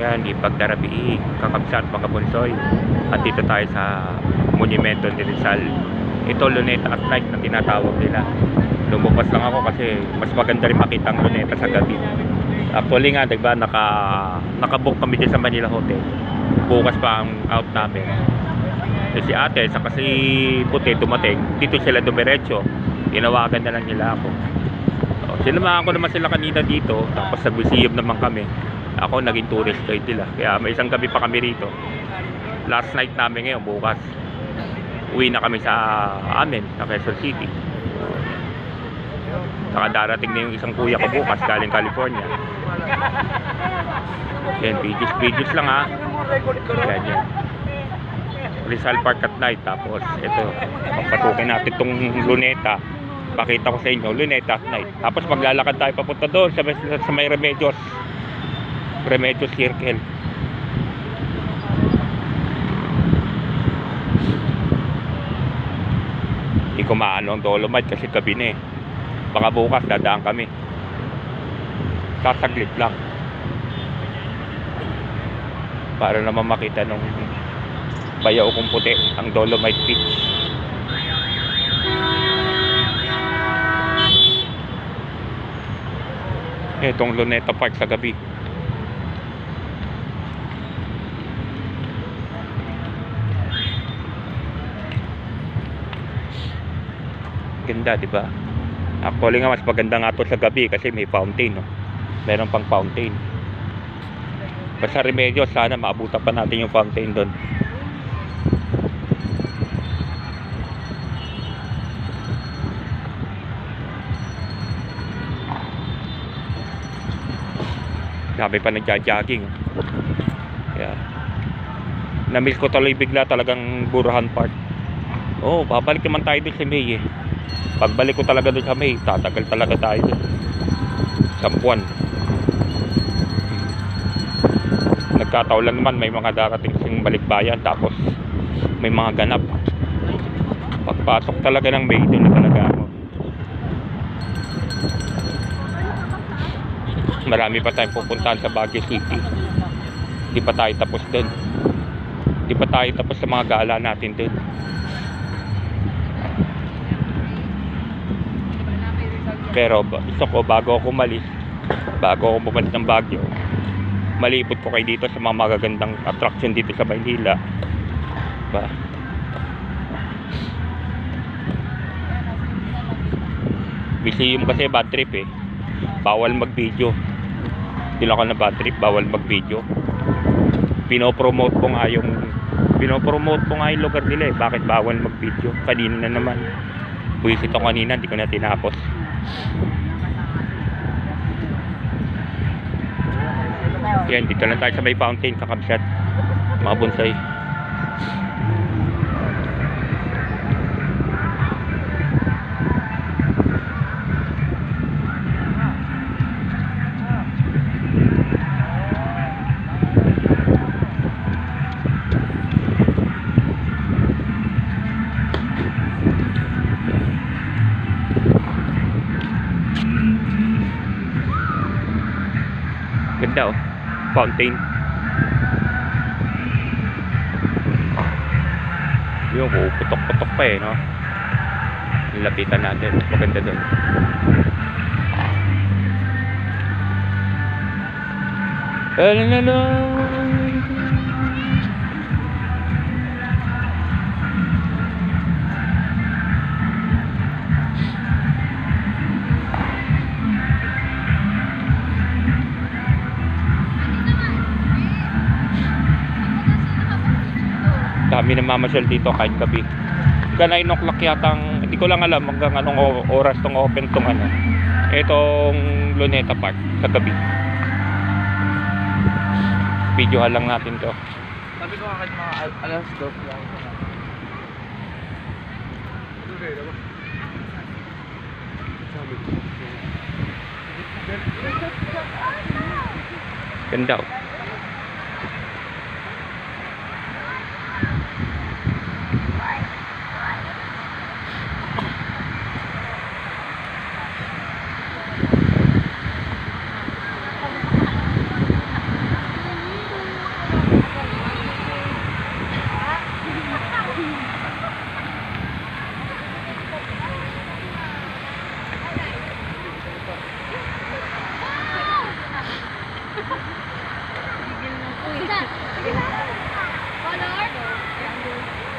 Yan, ipagdarabi, kakabsat, mga bunsoy. At dito tayo sa Monumento ni Rizal. Ito, Luneta at night na tinatawag nila. Lumupas lang ako kasi mas maganda rin makita ang Luneta sa gabi. Actually nga, diba, naka, nakabook kami dyan sa Manila Hotel. Bukas pa ang out namin. Eh, si ate, sa kasi puti dumating, dito sila dumiretso. Tinawagan na lang nila ako. So, sinamahan ko naman sila kanina dito, tapos sa museum naman kami. Ako naging tourist guide nila. Kaya may isang gabi pa kami rito. Last night namin ngayon, bukas. Uwi na kami sa amin, sa Quezon City. Saka darating na yung isang kuya ko bukas galing California. Yan, videos, videos lang ha. Yan. Rizal Park at night. Tapos, ito, papatukin natin itong luneta. Pakita ko sa inyo, luneta at night. Tapos, maglalakad tayo papunta doon sa, sa may Remedios. Remedios Circle. Hindi ko maano ang Dolomite kasi gabi na eh. Baka bukas dadaan kami. Sasaglit lang. Para naman makita nung bayaw kong puti ang Dolomite Beach. Itong Luneta Park sa gabi. Ganda, di ba? Actually nga mas maganda nga to sa gabi kasi may fountain, no. Meron pang fountain. Basta remedyo, sana maabutan pa natin yung fountain doon. Sabi pa nagja-jogging. Yeah. Na-miss ko tuloy bigla talagang Burahan Park. Oh, babalik naman tayo doon sa May eh. Pagbalik ko talaga doon sa May, tatagal talaga tayo doon. Sampuan. Nagkataon lang naman may mga darating sing balikbayan tapos may mga ganap. Pagpasok talaga ng May doon na talaga ako. Marami pa tayong pupuntahan sa Baguio City. Di pa tayo tapos doon. Di pa tayo tapos sa mga gala natin doon. Pero gusto ko bago ako umalis, bago ako bumalik ng Baguio, malipot ko kayo dito sa mga magagandang attraction dito sa Maynila. Ba? Museum kasi bad trip eh. Bawal mag-video. Sila ko na bad trip, bawal mag-video. Pinopromote ko nga yung pinopromote ko nga yung lugar nila eh. Bakit bawal mag-video? Kanina na naman. Buwisit ako kanina, hindi ko na tinapos. Yan, dito lang tayo sa may fountain, kakabsat. Mga bonsai. Ganda oh. Fountain. Yung puputok-putok pa eh, no? Lapitan natin. Maganda doon. Dami na mamasyal dito kahit gabi. Hanggang 9 o'clock yata ang, hindi ko lang alam hanggang anong oras tong open tong ano. Itong Luneta Park sa gabi. Videohan lang natin to. Sabi ko kahit mga al- alas 2 lang. Ganda oh.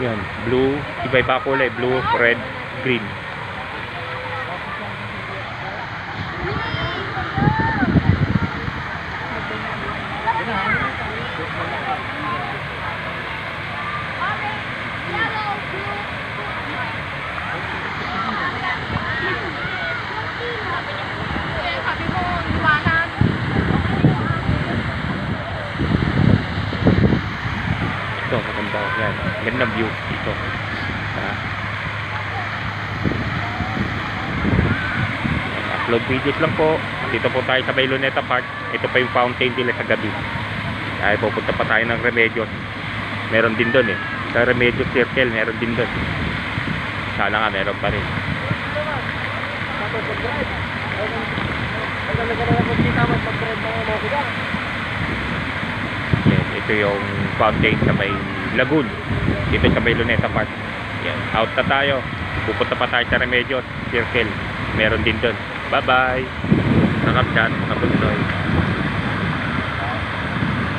Yan, blue, iba-iba kulay, blue, red, green. Ito, maganda. Gandang view dito. Ha? Upload videos lang po. Dito po tayo sa Bayloneta Park. Ito pa yung fountain nila sa gabi. Ay, pupunta pa tayo ng Remedios. Meron din doon eh. Sa Remedios Circle, meron din doon. Sana nga, meron pa rin. Yan, ito yung fountain sa may lagoon. Dito sa may Luneta Park. Yan, out na tayo. Pupunta pa tayo sa Remedios Circle. Meron din doon. Bye-bye. Nakapchat, kapag